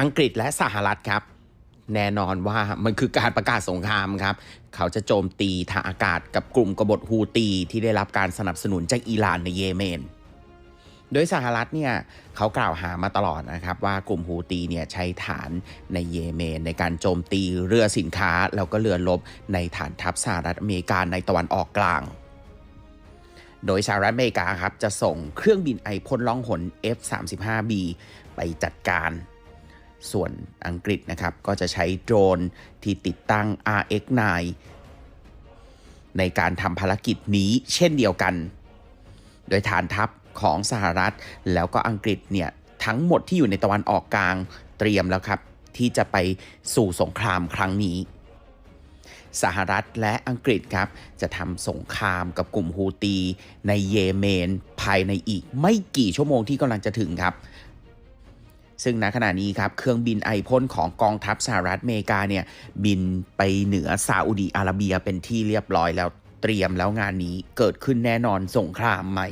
อังกฤษและสหรัฐครับ แน่นอนว่ามันคือการประกาศสงครามครับ เขาจะโจมตีทางอากาศกับกลุ่มกบฏฮูตีที่ได้รับการสนับสนุนจากอิหร่านในเยเมนโดยสหรัฐเนี่ยเขากล่าวหามาตลอดนะครับว่ากลุ่มฮูตีเนี่ยใช้ฐานในเยเมน ในการโจมตีเรือสินค้า แล้วก็เรือรบในฐานทัพสหรัฐอเมริกาในตะวันออกกลาง โดยสหรัฐอเมริกาครับจะส่งเครื่องบินไอพ่นล่องหน F-35B ไปจัดการ ส่วนอังกฤษนะครับ ก็จะใช้โดรนที่ติดตั้ง RX-9 ในการทำภารกิจนี้เช่นเดียวกัน โดยฐานทัพของสหรัฐ แล้วก็อังกฤษเนี่ยทั้งหมดที่อยู่ในตะวันออกกลางเตรียมแล้วครับ ที่จะไปสู่สงครามครั้งนี้ สหรัฐและอังกฤษครับ จะทำสงครามกับกลุ่มฮูตีในเยเมน ภายในอีกไม่กี่ชั่วโมงที่กำลังจะถึงครับ ซึ่งณขณะนี้ครับเครื่องบินไอพ่นของกองทัพสหรัฐอเมริกาเนี่ยบินไปเหนือซาอุดีอาระเบียเป็นที่เรียบร้อยแล้วเตรียมแล้วงานนี้เกิดขึ้นแน่นอนสงครามใหม่